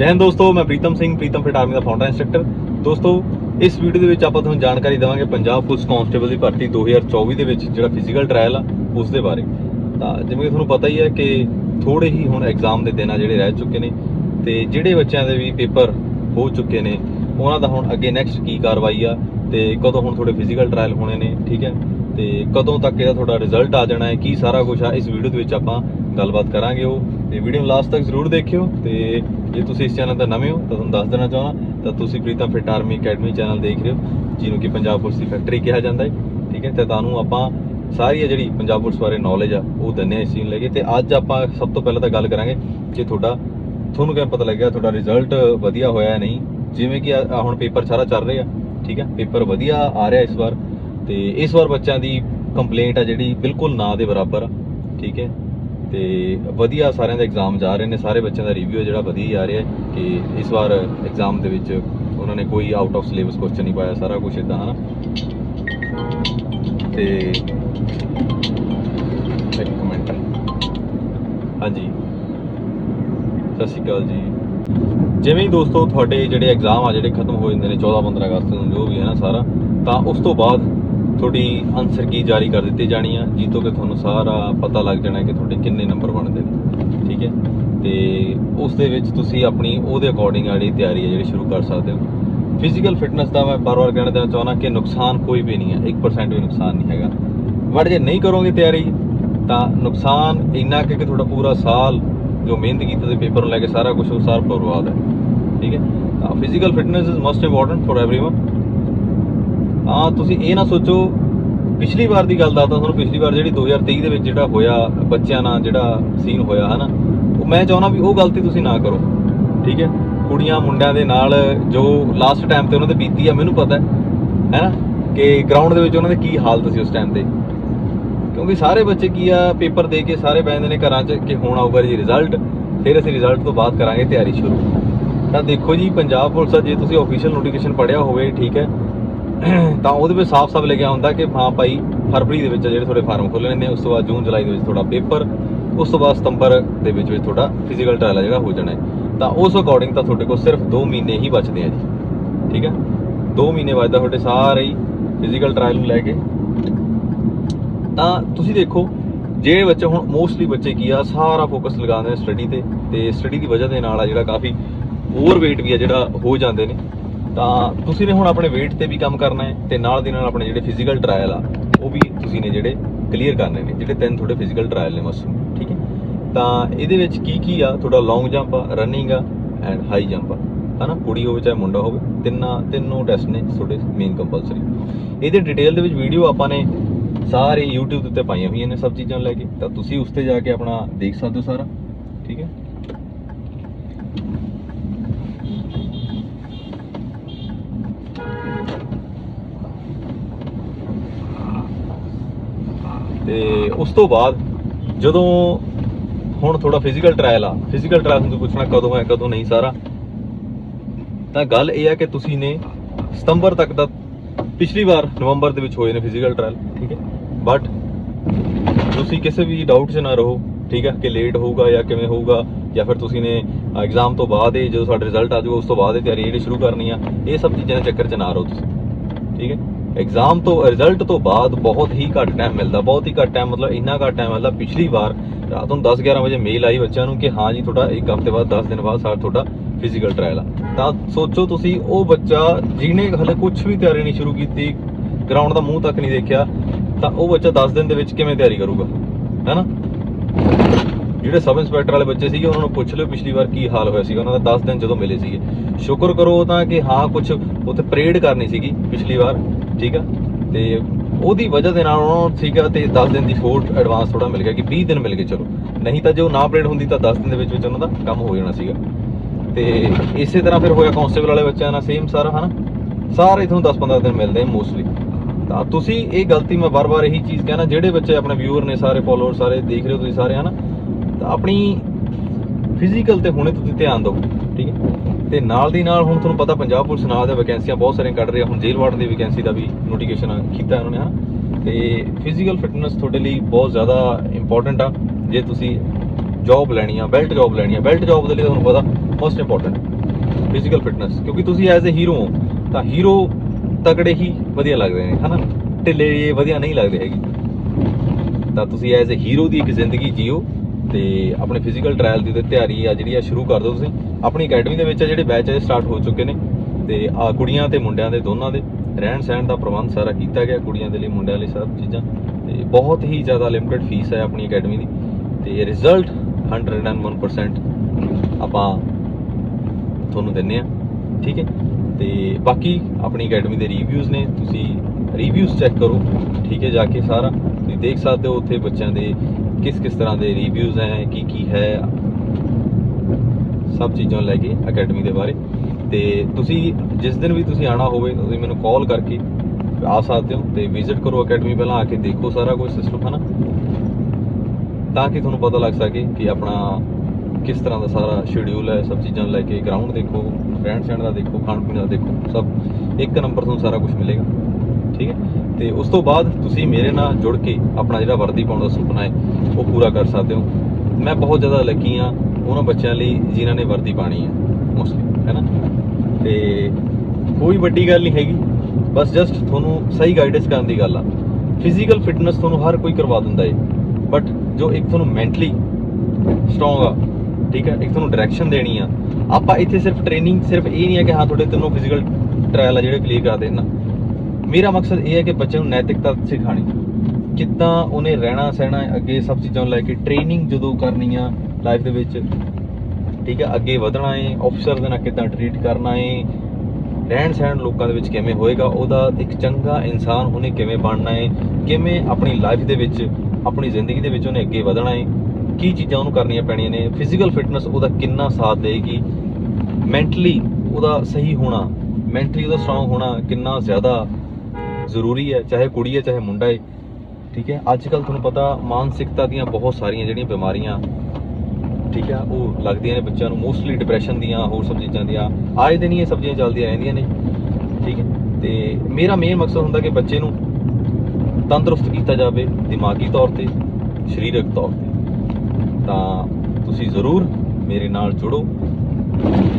ਜੈ ਦੋਸਤੋ, ਮੈਂ ਪ੍ਰੀਤਮ ਸਿੰਘ, ਪ੍ਰੀਤਮ ਫਿਟ ਆਰਮੀ ਦਾ ਫਾਊਂਡਰ ਇੰਸਟ੍ਰਕਟਰ ਦੋਸਤੋ, ਇਸ ਵੀਡੀਓ ਦੇ ਵਿੱਚ ਆਪਾਂ ਤੁਹਾਨੂੰ ਜਾਣਕਾਰੀ ਦੇਵਾਂਗੇ ਪੰਜਾਬ ਪੁਲਿਸ ਕਾਂਸਟੇਬਲ ਦੀ ਭਰਤੀ 2024 ਦੇ ਵਿੱਚ, ਜਿਹੜਾ ਫਿਜ਼ੀਕਲ ਟ੍ਰਾਇਲ ਆ, ਉਸ ਦੇ ਬਾਰੇ। ਤਾਂ ਜਿਵੇਂ ਕਿ ਤੁਹਾਨੂੰ ਪਤਾ ਹੀ ਹੈ ਕਿ ਥੋੜੇ ਹੀ ਹੁਣ ਐਗਜ਼ਾਮ ਦੇ ਦਿਨ ਆ ਜਿਹੜੇ ਰਹਿ ਚੁੱਕੇ ਨੇ, ਤੇ ਜਿਹੜੇ ਬੱਚਿਆਂ ਦੇ ਵੀ ਪੇਪਰ ਹੋ ਚੁੱਕੇ ਨੇ, ਉਹਨਾਂ ਦਾ ਹੁਣ ਅੱਗੇ ਨੈਕਸਟ ਕੀ ਕਾਰਵਾਈ ਆ, ਤੇ ਕਦੋਂ ਹੁਣ ਤੁਹਾਡੇ ਫਿਜ਼ੀਕਲ ਟ੍ਰਾਇਲ ਹੋਣੇ ਨੇ, ਠੀਕ ਹੈ? ਤੇ ਕਦੋਂ ਤੱਕ ਇਹਦਾ ਤੁਹਾਡਾ ਰਿਜ਼ਲਟ ਆ ਜਾਣਾ ਹੈ, ਕੀ ਸਾਰਾ ਕੁਝ ਆ, ਇਸ ਵੀਡੀਓ ਦੇ ਵਿੱਚ ਆਪਾਂ ਗੱਲਬਾਤ ਕਰਾਂਗੇ ਉਹ। ਤੇ ਵੀਡੀਓ ਨੂੰ ਲਾਸਟ ਤੱਕ ਜ਼ਰੂਰ ਦੇਖਿਓ ਤੇ ਜੇ ਤੁਸੀਂ ਇਸ ਚੈਨਲ ਤੇ ਨਵੇਂ ਹੋ, ਤਾਂ ਤੁਹਾਨੂੰ ਦੱਸ ਦੇਣਾ ਚਾਹੁੰਦਾ, ਤਾਂ ਤੁਸੀਂ Pritam fit army academy channel ਦੇਖ ਰਹੇ ਹੋ, ਜਿਹਨੂੰ ਕਿ ਪੰਜਾਬ ਪੁਲਿਸ ਦੀ ਫੈਕਟਰੀ ਕਿਹਾ ਜਾਂਦਾ ਹੈ, ਠੀਕ ਹੈ? ਤੇ ਤੁਹਾਨੂੰ ਆਪਾਂ ਸਾਰੀ ਆ ਜਿਹੜੀ ਪੰਜਾਬ ਪੁਲਿਸ ਬਾਰੇ ਨੌਲੇਜ ਆ, ਉਹ ਦਿੰਦੇ ਆ ਇਸ ਚੀਜ਼ ਨੂੰ ਲੈ ਕੇ। ਤੇ ਅੱਜ ਆਪਾਂ ਸਭ ਤੋਂ ਪਹਿਲਾਂ ਤਾਂ ਗੱਲ ਕਰਾਂਗੇ ਕਿ ਤੁਹਾਡਾ, ਤੁਹਾਨੂੰ ਕਿਵੇਂ ਪਤਾ ਲੱਗਿਆ ਤੁਹਾਡਾ ਰਿਜ਼ਲਟ ਵਧੀਆ ਹੋਇਆ ਨਹੀਂ? ਜਿਵੇਂ ਕਿ ਹੁਣ ਪੇਪਰ ਸਾਰਾ ਚੱਲ ਰਿਹਾ ਠੀਕ ਹੈ? ਪੇਪਰ ਵਧੀਆ ਆ ਰਿਹਾ ਇਸ ਵਾਰ। ਤੇ ਇਸ ਵਾਰ ਬੱਚਿਆਂ ਦੀ ਕੰਪਲੇਂਟ ਆ ਜਿਹੜੀ ਬਿਲਕੁਲ ਨਾ ਦੇ ਬਰਾਬਰ ਆ ਠੀਕ ਹੈ? ਤੇ ਵਧੀਆ ਸਾਰਿਆਂ ਦੇ ਐਗਜ਼ਾਮ ਜਾ ਰਹੇ ਨੇ, ਸਾਰੇ ਬੱਚਿਆਂ ਦਾ ਰਿਵਿਊ ਜਿਹੜਾ ਵਧੀਆ ਹੀ ਆ ਰਿਹਾ ਹੈ ਕਿ ਇਸ ਵਾਰ ਐਗਜ਼ਾਮ ਦੇ ਵਿੱਚ ਉਹਨਾਂ ਨੇ ਕੋਈ ਆਊਟ ਆਫ ਸਿਲੇਬਸ ਕੁਐਸਚਨ ਨਹੀਂ ਪਾਇਆ, ਸਾਰਾ ਕੁਝ ਇਦਾਂ ਹਨਾ? ਤੇ ਇੱਕ ਮਿੰਟ। ਹਾਂਜੀ। ਸਤਿ ਸ਼੍ਰੀ ਅਕਾਲ ਜੀ। ਜਿਵੇਂ ਹੀ ਦੋਸਤੋ ਤੁਹਾਡੇ ਜਿਹੜੇ ਐਗਜ਼ਾਮ ਆ, ਜਿਹੜੇ ਖਤਮ ਹੋ ਜਾਂਦੇ ਨੇ 14 15 ਅਗਸਤ ਨੂੰ ਜੋ ਵੀ ਹੈ ਨਾ ਸਾਰਾ, ਤਾਂ ਉਸ ਤੋਂ ਬਾਅਦ ਤੁਹਾਡੀ ਆਨਸਰ ਕੀ ਜਾਰੀ ਕਰ ਦਿੱਤੀ ਜਾਣੀ ਆ? ਜੀ ਤੋਂ ਕਿ ਤੁਹਾਨੂੰ ਸਾਰਾ ਪਤਾ ਲੱਗ ਜਾਣਾ ਕਿ ਤੁਹਾਡੇ ਕਿੰਨੇ ਨੰਬਰ ਬਣਦੇ ਨੇ। ਠੀਕ ਹੈ? ਤੇ ਉਸ ਦੇ ਵਿੱਚ ਤੁਸੀਂ ਆਪਣੀ ਉਹਦੇ ਅਕੋਰਡਿੰਗ ਵਾਲੀ ਤਿਆਰੀ ਹੈ ਜਿਹੜੀ ਸ਼ੁਰੂ ਕਰ ਸਕਦੇ ਹੋ। ਫਿਜ਼ੀਕਲ ਫਿਟਨੈਸ ਦਾ ਮੈਂ ਬਾਰ-ਬਾਰ ਕਹਿਣਾ ਦੇਣਾ ਚਾਹੁੰਦਾ ਕਿ ਨੁਕਸਾਨ ਕੋਈ ਵੀ ਨਹੀਂ ਹੈ 1% ਵੀ ਨੁਕਸਾਨ ਨਹੀਂ ਹੈਗਾ। ਬਟ ਜੇ ਨਹੀਂ ਕਰੋਗੇ ਤਿਆਰੀ, ਤਾਂ ਨੁਕਸਾਨ ਇੰਨਾ ਕਿ ਕਿ ਤੁਹਾਡਾ ਪੂਰਾ ਸਾਲ ਜੋ ਮਿਹਨਤ ਕੀਤੀ ਤੇ ਪੇਪਰ ਨੂੰ ਲੈ ਕੇ ਸਾਰਾ ਕੁਝ ਉਹ ਸਾਰਾ ਬਰਬਾਦ ਹੈ। ਠੀਕ ਹੈ? Physical fitness is most important for everyone ਹਾਂ ਤੁਸੀਂ ਇਹ ਨਾ ਸੋਚੋ, ਪਿਛਲੀ ਵਾਰ ਦੀ ਗੱਲ ਦੱਸਦਾ ਤੁਹਾਨੂੰ, ਪਿਛਲੀ ਵਾਰ ਜਿਹੜੀ 2023 ਦੇ ਵਿੱਚ ਜਿਹੜਾ ਹੋਇਆ, ਬੱਚਿਆਂ ਨਾਲ ਜਿਹੜਾ ਸੀਨ ਹੋਇਆ, ਹਨਾ, ਉਹ ਮੈਂ ਚਾਹੁੰਦਾ ਵੀ ਉਹ ਗਲਤੀ ਤੁਸੀਂ ਨਾ ਕਰੋ, ਠੀਕ ਹੈ? ਕੁੜੀਆਂ ਮੁੰਡਿਆਂ ਦੇ ਨਾਲ ਜੋ ਲਾਸਟ ਟਾਈਮ ਤੇ ਉਹਨਾਂ ਦੇ ਬੀਤੀ ਆ, ਮੈਨੂੰ ਪਤਾ ਹੈ ਹੈਨਾ ਕਿ ਗਰਾਊਂਡ ਦੇ ਵਿੱਚ ਉਹਨਾਂ ਦੇ ਕੀ ਹਾਲਤ ਸੀ ਉਸ ਟਾਈਮ ਤੇ? ਕਿਉਂਕਿ ਸਾਰੇ ਬੱਚੇ ਕੀ ਆ, ਪੇਪਰ ਦੇ ਕੇ ਸਾਰੇ ਬੈਠਦੇ ਨੇ ਘਰਾਂ 'ਚ ਕਿ ਹੁਣ ਆਊਗਾ ਜੀ ਰਿਜ਼ਲਟ ਫਿਰ ਅਸੀਂ ਰਿਜ਼ਲਟ ਤੋਂ ਬਾਅਦ ਕਰਾਂਗੇ ਤਿਆਰੀ ਸ਼ੁਰੂ। ਤਾਂ ਦੇਖੋ ਜੀ, ਪੰਜਾਬ ਪੁਲਿਸ ਜੇ ਤੁਸੀਂ ਅਫੀਸ਼ੀਅਲ ਨੋਟੀਫਿਕੇਸ਼ਨ ਪੜਿਆ ਹੋਵੇ, ਠੀਕ ਹੈ ਤਾਂ ਉਹਦੇ ਵਿੱਚ ਸਾਫ਼-ਸਾਫ਼ ਲਿਖਿਆ ਹੁੰਦਾ ਕਿ ਹਾਂ ਭਾਈ ਫਰਵਰੀ ਦੇ ਵਿੱਚ ਜਿਹੜੇ ਤੁਹਾਡੇ ਫਾਰਮ ਖੋਲ੍ਹਣੇ ਨੇ, ਉਸ ਤੋਂ ਬਾਅਦ ਜੂਨ, ਜੁਲਾਈ ਦੇ ਵਿੱਚ ਤੁਹਾਡਾ ਪੇਪਰ, ਉਸ ਤੋਂ ਬਾਅਦ ਸਤੰਬਰ ਦੇ ਵਿੱਚ ਵਿੱਚ ਤੁਹਾਡਾ ਫਿਜ਼ੀਕਲ ਟ੍ਰਾਇਲ ਆ ਜਿਹੜਾ ਹੋ ਜਾਣਾ ਹੈ। ਤਾਂ ਉਸ ਅਕੋਰਡਿੰਗ ਤਾਂ ਤੁਹਾਡੇ ਕੋਲ ਸਿਰਫ 2 ਮਹੀਨੇ ਹੀ ਬਚਦੇ ਆ ਜੀ। ਠੀਕ ਹੈ? 2 ਮਹੀਨੇ ਬਚਦਾ ਤੁਹਾਡੇ ਸਾਰੇ ਹੀ ਫਿਜ਼ੀਕਲ ਟ੍ਰਾਇਲ ਨੂੰ ਲੈ ਕੇ। ਤਾਂ ਤੁਸੀਂ ਦੇਖੋ ਜਿਹੜੇ ਬੱਚੇ ਹੁਣ ਮੋਸਟਲੀ ਬੱਚੇ ਕੀ ਆ, ਸਾਰਾ ਫੋਕਸ ਲਗਾਉਂਦੇ ਨੇ ਸਟੱਡੀ ਤੇ ਤੇ ਸਟੱਡੀ ਦੀ ਵਜ੍ਹਾ ਦੇ ਨਾਲ ਆ ਜਿਹੜਾ ਕਾਫੀ ਓਵਰਵੇਟ ਵੀ ਆ ਜਿਹੜਾ ਹੋ ਜਾਂਦੇ ਨੇ। ਤਾਂ ਤੁਸੀਂ ਨੇ ਹੁਣ ਆਪਣੇ weight ਤੇ ਵੀ ਕੰਮ ਕਰਨਾ ਹੈ ਤੇ ਨਾਲ ਦੀ ਨਾਲ ਆਪਣੇ ਜਿਹੜੇ ਫਿਜ਼ੀਕਲ ਟ੍ਰਾਇਲ ਆ, ਉਹ ਵੀ ਤੁਸੀਂ ਨੇ ਜਿਹੜੇ ਕਲੀਅਰ ਕਰਨੇ ਨੇ, ਜਿਹੜੇ ਤਿੰਨ ਤੁਹਾਡੇ ਫਿਜ਼ੀਕਲ ਟ੍ਰਾਇਲ ਨੇ ਮਸੂ ਠੀਕ ਹੈ? ਤਾਂ ਇਹਦੇ ਵਿੱਚ ਕੀ ਕੀ ਆ? ਤੁਹਾਡਾ ਲੌਂਗ ਜੰਪ ਆ ਰਨਿੰਗ ਆ ਐਂਡ ਹਾਈ ਜੰਪ ਆ, ਹਨਾ? ਕੁੜੀ ਹੋਵੇ ਚਾਹੇ ਮੁੰਡਾ ਹੋਵੇ, ਤਿੰਨਾਂ, ਤਿੰਨੋਂ ਟੈਸਟ ਨੇ ਤੁਹਾਡੇ ਮੇਨ ਕੰਪਲਸਰੀ ਇਹਦੇ ਡਿਟੇਲ ਦੇ ਵਿੱਚ ਵੀਡੀਓ ਆਪਾਂ ਨੇ ਸਾਰੇ YouTube ਦੇ ਉੱਤੇ ਪਾਈਆਂ ਹੋਈਆਂ ਨੇ ਸਭ ਚੀਜ਼ਾਂ ਨੂੰ ਲੈ ਕੇ, ਤਾਂ ਤੁਸੀਂ ਉਸ ਤੇ ਜਾ ਕੇ ਆਪਣਾ ਦੇਖ ਸਕਦੇ ਹੋ ਸਾਰਾ। ਤੇ ਉਸ ਤੋਂ ਬਾਅਦ ਜਦੋਂ ਹੁਣ ਥੋੜਾ ਫਿਜ਼ੀਕਲ ਟ੍ਰਾਇਲ ਆ ਫਿਜ਼ੀਕਲ ਟ੍ਰਾਇਲ ਨੂੰ ਪੁੱਛਣਾ ਕਦੋਂ ਹੈ, ਕਦੋਂ ਨਹੀਂ ਸਾਰਾ, ਤਾਂ ਗੱਲ ਇਹ ਆ ਕਿ ਤੁਸੀਂ ਨੇ ਸਤੰਬਰ ਤੱਕ ਦਾ, ਪਿਛਲੀ ਵਾਰ ਨਵੰਬਰ ਦੇ ਵਿੱਚ ਹੋਏ ਨੇ ਫਿਜ਼ੀਕਲ ਟ੍ਰਾਇਲ ਠੀਕ ਹੈ? ਬਟ ਤੁਸੀਂ ਕਿਸੇ ਵੀ ਡਾਊਟ 'ਚ ਨਾ ਰਹੋ, ਠੀਕ ਹੈ? ਕਿ ਲੇਟ ਹੋਊਗਾ ਜਾਂ ਕਿਵੇਂ ਹੋਊਗਾ, ਜਾਂ ਫਿਰ ਤੁਸੀਂ ਨੇ ਐਗਜ਼ਾਮ ਤੋਂ ਬਾਅਦ ਇਹ ਜਦੋਂ ਸਾਡੇ ਰਿਜ਼ਲਟ ਆ ਜਾਊਗਾ, ਉਸ ਤੋਂ ਬਾਅਦ ਇਹ ਤਿਆਰੀ ਜਿਹੜੀ ਸ਼ੁਰੂ ਕਰਨੀ ਆ, ਇਹ ਸਭ ਚੀਜ਼ਾਂ ਦੇ ਚੱਕਰ 'ਚ ਨਾ ਰਹੋ ਤੁਸੀਂ, ਠੀਕ ਹੈ? ਐਗਜ਼ਾਮ ਤੋਂ ਰਿਜ਼ਲਟ ਤੋਂ ਬਾਅਦ ਬਹੁਤ ਹੀ ਘੱਟ ਟਾਈਮ ਮਿਲਦਾ, ਬਹੁਤ ਹੀ ਘੱਟ ਟਾਈਮ ਮਤਲਬ ਇੰਨਾ ਘੱਟ ਟਾਈਮ ਮਿਲਦਾ। ਪਿਛਲੀ ਵਾਰ ਰਾਤ ਨੂੰ 10 11 ਵਜੇ ਮੇਲ ਆਈ ਬੱਚਿਆਂ ਨੂੰ ਕਿ ਹਾਂ ਜੀ, ਤੁਹਾਡਾ ਇੱਕ ਹਫ਼ਤੇ ਬਾਅਦ 10 ਦਿਨ ਬਾਅਦ ਸਾਰ ਤੁਹਾਡਾ ਫਿਜ਼ੀਕਲ ਟ੍ਰਾਇਲ ਆ। ਤਾਂ ਸੋਚੋ ਤੁਸੀਂ, ਉਹ ਬੱਚਾ ਜਿਹਨੇ ਹਲੇ ਕੁਝ ਵੀ ਤਿਆਰੀ ਨਹੀਂ ਸ਼ੁਰੂ ਕੀਤੀ ਗਰਾਊਂਡ ਦਾ ਮੂੰਹ ਤੱਕ ਨਹੀਂ ਦੇਖਿਆ, ਤਾਂ ਉਹ ਬੱਚਾ 10 ਦਿਨ ਦੇ ਵਿੱਚ ਕਿਵੇਂ ਤਿਆਰੀ ਕਰੂਗਾ? ਹੈਨਾ? ਜਿਹੜੇ ਸਬ ਇੰਸਪੈਕਟਰ ਵਾਲੇ ਬੱਚੇ ਸੀਗੇ, ਉਹਨਾਂ ਨੂੰ ਪੁੱਛ ਲਿਓ ਪਿਛਲੀ ਵਾਰ ਕੀ ਹਾਲ ਹੋਇਆ ਸੀਗਾ, ਉਹਨਾਂ ਦਾ 10 ਦਿਨ ਜਦੋਂ ਮਿਲੇ ਸੀਗੇ। ਸ਼ੁਕਰ ਕਰੋ ਤਾਂ ਕਿ ਹਾਂ ਕੁਝ ਉੱਥੇ ਪਰੇਡ ਕਰਨੀ ਸੀਗੀ ਪਿਛਲੀ ਵਾਰ। ਠੀਕ ਆ? ਤੇ ਉਹਦੀ ਵਜ੍ਹਾ ਦੇ ਨਾਲ ਉਹਨਾਂ ਨੂੰ ਆ ਤੇ 10 ਦਿਨ ਦੀ ਛੋਟ ਐਡਵਾਂਸ ਥੋੜਾ ਮਿਲ ਗਿਆ ਕਿ 20 ਦਿਨ ਮਿਲ ਗਏ, ਚਲੋ। ਨਹੀਂ ਤਾਂ ਜੇ ਉਹ ਨਾ ਪਰੇਡ ਹੁੰਦੀ ਤਾਂ 10 ਦਿਨ ਦੇ ਵਿੱਚ ਵਿੱਚ ਉਹਨਾਂ ਦਾ ਕੰਮ ਹੋ ਜਾਣਾ ਸੀਗਾ। ਤੇ ਇਸੇ ਤਰ੍ਹਾਂ ਫਿਰ ਹੋਇਆ ਕਾਂਸਟੇਬਲ ਵਾਲੇ ਬੱਚਿਆਂ ਨਾਲ ਸੇਮ ਸਾਰਾ, ਹਨਾ? ਸਾਰੇ ਤੁਹਾਨੂੰ 10-15 ਦਿਨ ਮਿਲਦੇ ਮੋਸਟਲੀ ਤਾਂ ਤੁਸੀਂ ਇਹ ਗਲਤੀ ਮੈਂ ਵਾਰ-ਵਾਰ ਇਹੀ ਚੀਜ਼ ਕਹਿਣਾ, ਜਿਹੜੇ ਬੱਚੇ ਆਪਣੇ ਵਿਊਅਰ ਨੇ, ਸਾਰੇ ਫਾਲੋਅਰ ਸਾਰੇ ਦੇਖ ਰਹੇ ਹੋ ਤੁਸੀਂ ਸਾਰੇ, ਹਨਾ? ਤਾਂ ਆਪਣੀ ਫਿਜ਼ੀਕਲ ਤੇ ਹੁਣੇ ਤੁਸੀਂ ਧਿਆਨ ਦਿਓ, ਠੀਕ ਹੈ? ਤੇ ਨਾਲ ਦੀ ਨਾਲ ਹੁਣ ਤੁਹਾਨੂੰ ਪਤਾ ਪੰਜਾਬ ਪੁਲਿਸ ਨਾਲ ਦੇ ਵੈਕੈਂਸੀਆਂ ਬਹੁਤ ਸਾਰੀਆਂ ਕੱਢ ਰਹੀ ਆ, ਹੁਣ ਜੇਲ੍ਹ ਵਾਰਡ ਦੀ ਵੈਕੈਂਸੀ ਦਾ ਵੀ ਨੋਟੀਫਿਕੇਸ਼ਨ ਕੀਤਾ ਉਹਨਾਂ ਨੇ ਹਨਾ ਤੇ ਫਿਜ਼ੀਕਲ ਫਿਟਨੈਸ ਤੁਹਾਡੇ ਲਈ ਬਹੁਤ ਜ਼ਿਆਦਾ ਇੰਪੋਰਟੈਂਟ ਆ, ਜੇ ਤੁਸੀਂ ਜੌਬ ਲੈਣੀ ਆ ਬੈਲਟ ਜੌਬ ਲੈਣੀ ਆ ਬੈਲਟ ਜੌਬ ਦੇ ਲਈ ਤੁਹਾਨੂੰ ਪਤਾ ਮੋਸਟ ਇੰਪੋਰਟੈਂਟ ਫਿਜ਼ੀਕਲ ਫਿਟਨੈਸ ਕਿਉਂਕਿ ਤੁਸੀਂ ਐਜ਼ ਅ ਹੀਰੋ ਹੋ, ਤਾਂ ਹੀਰੋ ਤਕੜੇ ਹੀ ਵਧੀਆ ਲੱਗਦੇ ਨੇ, ਹਨਾ? ਢਿੱਲੇ ਇਹ ਵਧੀਆ ਨਹੀਂ ਲੱਗਦੇ ਹੈਗੇ। ਤਾਂ ਤੁਸੀਂ ਐਜ਼ ਅ ਹੀਰੋ ਦੀ ਇੱਕ ਜ਼ਿੰਦਗੀ ਜੀਓ। ਤੇ ਆਪਣੇ ਫਿਜ਼ੀਕਲ ਟ੍ਰਾਇਲ ਦੀ ਤੇ ਤਿਆਰੀ ਆ ਜਿਹੜੀ ਆ ਸ਼ੁਰੂ ਕਰ ਦਿਓ ਤੁਸੀਂ। ਆਪਣੀ ਅਕੈਡਮੀ ਦੇ ਵਿੱਚ ਆ ਜਿਹੜੇ ਬੈਚ ਆ ਸਟਾਰਟ ਹੋ ਚੁੱਕੇ ਨੇ। ਤੇ ਆ ਕੁੜੀਆਂ ਤੇ ਮੁੰਡਿਆਂ ਦੇ ਦੋਨਾਂ ਦੇ। ਰਹਿਣ ਸਹਿਣ ਦਾ ਪ੍ਰਬੰਧ ਸਾਰਾ ਕੀਤਾ ਗਿਆ ਕੁੜੀਆਂ ਦੇ ਲਈ, ਮੁੰਡਿਆਂ ਲਈ ਸਭ ਚੀਜ਼ਾਂ। ਤੇ ਬਹੁਤ ਹੀ ਜ਼ਿਆਦਾ ਲਿਮਟਿਡ ਫੀਸ ਹੈ ਆਪਣੀ ਅਕੈਡਮੀ ਦੀ। ਤੇ ਰਿਜ਼ਲਟ 101% ਆਪਾਂ ਤੁਹਾਨੂੰ ਦਿੰਨੇ ਆ। ਠੀਕ ਹੈ? ਤੇ ਬਾਕੀ ਆਪਣੀ ਅਕੈਡਮੀ ਦੇ ਰਿਵਿਊਜ਼ ਨੇ। ਤੁਸੀਂ ਰਿਵਿਊਜ਼ ਚੈੱਕ ਕਰੋ। ਠੀਕ ਹੈ? ਜਾ ਕੇ ਸਾਰਾ। ਤੁਸੀਂ ਦੇਖ ਸਕਦੇ ਹੋ ਉੱਥੇ ਬੱਚਿਆਂ ਦੇ ਕਿਸ ਕਿਸ ਤਰ੍ਹਾਂ ਦੇ ਰਿਵਿਊਜ਼ ਹੈ, ਕੀ ਕੀ ਹੈ, ਸਭ ਚੀਜ਼ਾਂ ਲੈ ਕੇ ਅਕੈਡਮੀ ਦੇ ਬਾਰੇ। ਤੇ ਤੁਸੀਂ ਜਿਸ ਦਿਨ ਵੀ ਤੁਸੀਂ ਆਣਾ ਹੋਵੇ, ਤੁਸੀਂ ਮੈਨੂੰ ਕਾਲ ਕਰਕੇ ਆ ਸਕਦੇ ਹੋ ਤੇ ਵਿਜ਼ਿਟ ਕਰੋ ਅਕੈਡਮੀ ਪਹਿਲਾਂ, ਆ ਕੇ ਦੇਖੋ ਸਾਰਾ ਕੁਝ ਸਿਸਟਮ ਹੈ ਨਾ ਤਾਂ ਕਿ ਤੁਹਾਨੂੰ ਪਤਾ ਲੱਗ ਸਕੇ ਕਿ ਆਪਣਾ ਕਿਸ ਤਰ੍ਹਾਂ ਦਾ ਸਾਰਾ ਸ਼ਡਿਊਲ ਹੈ, ਸਭ ਚੀਜ਼ਾਂ ਲੈ ਕੇ ਗਰਾਊਂਡ ਦੇਖੋ, ਰਹਿਣ ਸਹਿਣ ਦਾ ਦੇਖੋ, ਖਾਣ ਪੀਣ ਦਾ ਦੇਖੋ, ਸਭ ਇੱਕ ਨੰਬਰ ਤੁਹਾਨੂੰ ਸਾਰਾ ਕੁਝ ਮਿਲੇਗਾ। ਠੀਕ ਹੈ। ਤੇ ਉਸ ਤੋਂ ਬਾਅਦ ਤੁਸੀਂ ਮੇਰੇ ਨਾਲ ਜੁੜ ਕੇ ਆਪਣਾ ਜਿਹੜਾ ਵਰਦੀ ਪਾਉਣ ਦਾ ਸੁਪਨਾ ਹੈ, ਉਹ ਪੂਰਾ ਕਰ ਸਕਦੇ ਹੋ। ਮੈਂ ਬਹੁਤ ਜ਼ਿਆਦਾ ਲੱਕੀ ਆ ਉਹਨਾਂ ਬੱਚਿਆਂ ਲਈ ਜਿਨ੍ਹਾਂ ਨੇ ਵਰਦੀ ਪਾਣੀ ਹੈ ਮੋਸਟਲੀ ਹੈ ਨਾ? ਤੇ ਕੋਈ ਵੱਡੀ ਗੱਲ ਨਹੀਂ ਹੈਗੀ। ਬਸ ਜਸਟ ਤੁਹਾਨੂੰ ਸਹੀ ਗਾਈਡੈਂਸ ਕਰਨ ਦੀ ਗੱਲ ਆ। ਫਿਜ਼ੀਕਲ ਫਿਟਨੈਸ ਤੁਹਾਨੂੰ ਹਰ ਕੋਈ ਕਰਵਾ ਦਿੰਦਾ ਏ। ਬਟ ਜੋ ਇੱਕ ਤੁਹਾਨੂੰ ਮੈਂਟਲੀ ਸਟਰੋਂਗ ਆ, ਠੀਕ ਹੈ, ਇੱਕ ਤੁਹਾਨੂੰ ਡਾਇਰੈਕਸ਼ਨ ਦੇਣੀ ਆ, ਆਪਾਂ ਇੱਥੇ ਸਿਰਫ ਟ੍ਰੇਨਿੰਗ ਸਿਰਫ ਇਹ ਨਹੀਂ ਹੈ ਕਿ ਹਾਂ, ਤੁਹਾਡੇ ਤਿੰਨੋਂ ਫਿਜ਼ੀਕਲ ਟ੍ਰਾਇਲ ਆ ਜਿਹੜੇ ਕਲੀਅਰ ਕਰ ਦੇਣਾ ਮੇਰਾ ਮਕਸਦ ਇਹ ਹੈ ਕਿ ਬੱਚੇ ਨੂੰ ਨੈਤਿਕਤਾ ਸਿਖਾਣੀ ਕਿੱਦਾਂ ਉਹਨੇ ਰਹਿਣਾ ਸਹਿਣਾ, ਅੱਗੇ ਸਭ ਚੀਜ਼ਾਂ ਨੂੰ ਲੈ ਕੇ ਟ੍ਰੇਨਿੰਗ ਜਦੋਂ ਕਰਨੀ ਆ ਲਾਈਫ ਦੇ ਵਿੱਚ, ਠੀਕ ਹੈ ਅੱਗੇ ਵਧਣਾ ਹੈ ਅਫਸਰ ਦੇ ਨਾਲ ਕਿੱਦਾਂ ਟਰੀਟ ਕਰਨਾ ਹੈ ਰਹਿਣ ਸਹਿਣ ਲੋਕਾਂ ਦੇ ਵਿੱਚ ਕਿਵੇਂ ਹੋਏਗਾ, ਉਹਦਾ ਇੱਕ ਚੰਗਾ ਇਨਸਾਨ ਉਹਨੇ ਕਿਵੇਂ ਬਣਨਾ ਹੈ ਕਿਵੇਂ ਆਪਣੀ ਲਾਈਫ ਦੇ ਵਿੱਚ, ਆਪਣੀ ਜ਼ਿੰਦਗੀ ਦੇ ਵਿੱਚ ਉਹਨੇ ਅੱਗੇ ਵਧਣਾ ਹੈ ਕੀ ਚੀਜ਼ਾਂ ਉਹਨੂੰ ਕਰਨੀਆਂ ਪੈਣੀਆਂ ਨੇ ਫਿਜ਼ੀਕਲ ਫਿਟਨੈਸ ਉਹਦਾ ਕਿੰਨਾ ਸਾਥ ਦੇਗੀ ਮੈਂਟਲੀ ਉਹਦਾ ਸਹੀ ਹੋਣਾ ਮੈਂਟਲੀ ਉਹਦਾ ਸਟਰੋਂਗ ਹੋਣਾ ਕਿੰਨਾ ਜ਼ਿਆਦਾ ਜ਼ਰੂਰੀ ਹੈ, ਚਾਹੇ ਕੁੜੀ ਹੈ, ਚਾਹੇ ਮੁੰਡਾ ਹੈ, ਠੀਕ ਹੈ? ਅੱਜ ਕੱਲ ਤੁਹਾਨੂੰ ਪਤਾ ਮਾਨਸਿਕਤਾ ਦੀਆਂ ਬਹੁਤ ਸਾਰੀਆਂ ਜਿਹੜੀਆਂ ਬਿਮਾਰੀਆਂ, ਠੀਕ ਹੈ, ਉਹ ਲੱਗਦੀਆਂ ਨੇ ਬੱਚਿਆਂ ਨੂੰ ਮੋਸਟਲੀ ਡਿਪਰੈਸ਼ਨ ਦੀਆਂ, ਹੋਰ ਸਭ ਚੀਜ਼ਾਂ ਦੀਆਂ। ਆਏ ਦਿਨ ਹੀ ਇਹ ਸਬਜ਼ੀਆਂ ਚੱਲਦੀਆਂ ਰਹਿੰਦੀਆਂ ਨੇ, ਠੀਕ ਹੈ? ਤੇ ਮੇਰਾ ਮੇਨ ਮਕਸਦ ਹੁੰਦਾ ਕਿ ਬੱਚੇ ਨੂੰ ਤੰਦਰੁਸਤ ਕੀਤਾ ਜਾਵੇ, ਦਿਮਾਗੀ ਤੌਰ ਤੇ, ਸਰੀਰਕ ਤੌਰ ਤੇ। ਤਾਂ ਤੁਸੀਂ ਜ਼ਰੂਰ ਮੇਰੇ ਨਾਲ ਜੁੜੋ,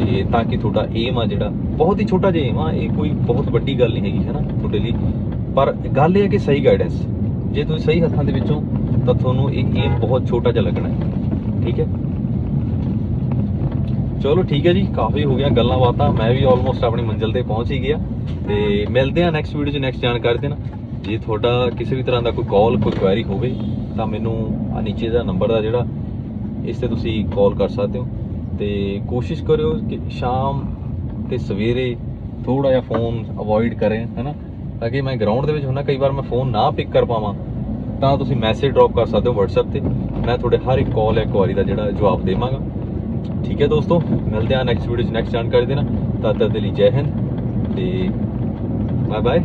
ਤੇ ਤਾਂ ਕਿ ਤੁਹਾਡਾ ਏਮ ਆ ਜਿਹੜਾ ਬਹੁਤ ਹੀ ਛੋਟਾ ਜਿਹਾ ਏਮ ਆ, ਇਹ ਕੋਈ ਬਹੁਤ ਵੱਡੀ ਗੱਲ ਨਹੀਂ ਹੈਗੀ, ਹੈ ਨਾ, ਤੁਹਾਡੇ ਲਈ। ਪਰ ਗੱਲ ਇਹ ਹੈ ਕਿ ਸਹੀ ਗਾਈਡੈਂਸ ਜੇ ਤੁਸੀਂ ਸਹੀ ਹੱਥਾਂ ਦੇ ਵਿੱਚੋਂ, ਤਾਂ ਤੁਹਾਨੂੰ ਇਹ ਏਮ ਬਹੁਤ ਛੋਟਾ ਜਿਹਾ ਲੱਗਣਾ ਹੈ। ਠੀਕ ਹੈ? ਚਲੋ ਠੀਕ ਹੈ ਜੀ, ਕਾਫੀ ਹੋ ਗਿਆ ਗੱਲਾਂ ਬਾਤਾਂ, ਮੈਂ ਵੀ ਆਲਮੋਸਟ ਆਪਣੀ ਮੰਜ਼ਿਲ ਤੇ ਪਹੁੰਚ ਹੀ ਗਿਆ। ਤੇ ਮਿਲਦੇ ਆ ਨੈਕਸਟ ਵੀਡੀਓ 'ਚ ਨੈਕਸਟ ਜਾਣਕਾਰੀ ਦੇਣਾ। ਜੇ ਤੁਹਾਡਾ ਕਿਸੇ ਵੀ ਤਰ੍ਹਾਂ ਦਾ ਕੋਈ ਕਾਲ ਕੋਈ ਕੁਐਰੀ ਹੋਵੇ, ਤਾਂ ਮੈਨੂੰ ਆ ਨੀਚੇ ਦਾ ਨੰਬਰ ਦਾ ਜਿਹੜਾ, ਇਸ ਤੇ ਤੁਸੀਂ ਕਾਲ ਕਰ ਸਕਦੇ ਹੋ। ਤੇ ਕੋਸ਼ਿਸ਼ ਕਰਿਓ ਕਿ ਸ਼ਾਮ ਤੇ ਸਵੇਰੇ ਥੋੜਾ ਜਿਹਾ ਫੋਨ ਅਵੋਇਡ ਕਰੇ, ਹੈਨਾ? ਤਾਂ ਕਿ ਮੈਂ ਗਰਾਊਂਡ ਦੇ ਵਿੱਚ ਹੁੰਦਾ ਕਈ ਵਾਰ ਮੈਂ ਫੋਨ ਨਾ ਪਿਕ ਕਰ ਪਾਵਾਂ, ਤਾਂ ਤੁਸੀਂ ਮੈਸੇਜ ਡ੍ਰੌਪ ਕਰ ਸਕਦੇ ਹੋ WhatsApp ਤੇ। ਮੈਂ ਤੁਹਾਡੇ ਹਰ ਇੱਕ ਕਾਲ ਜਾਂ ਕੁਐਰੀ ਦਾ ਜਿਹੜਾ ਜਵਾਬ ਦੇਵਾਂਗਾ। ਠੀਕ ਹੈ ਦੋਸਤੋ, ਮਿਲਦੇ ਆ ਨੈਕਸਟ ਵੀਡੀਓ 'ਚ ਨੈਕਸਟ ਜਾਣਕਾਰੀ ਦੇਣਾ ਤਦ ਤੱਕ ਦੇ ਲਈ ਜੈ ਹਿੰਦ ਤੇ ਬਾਏ ਬਾਏ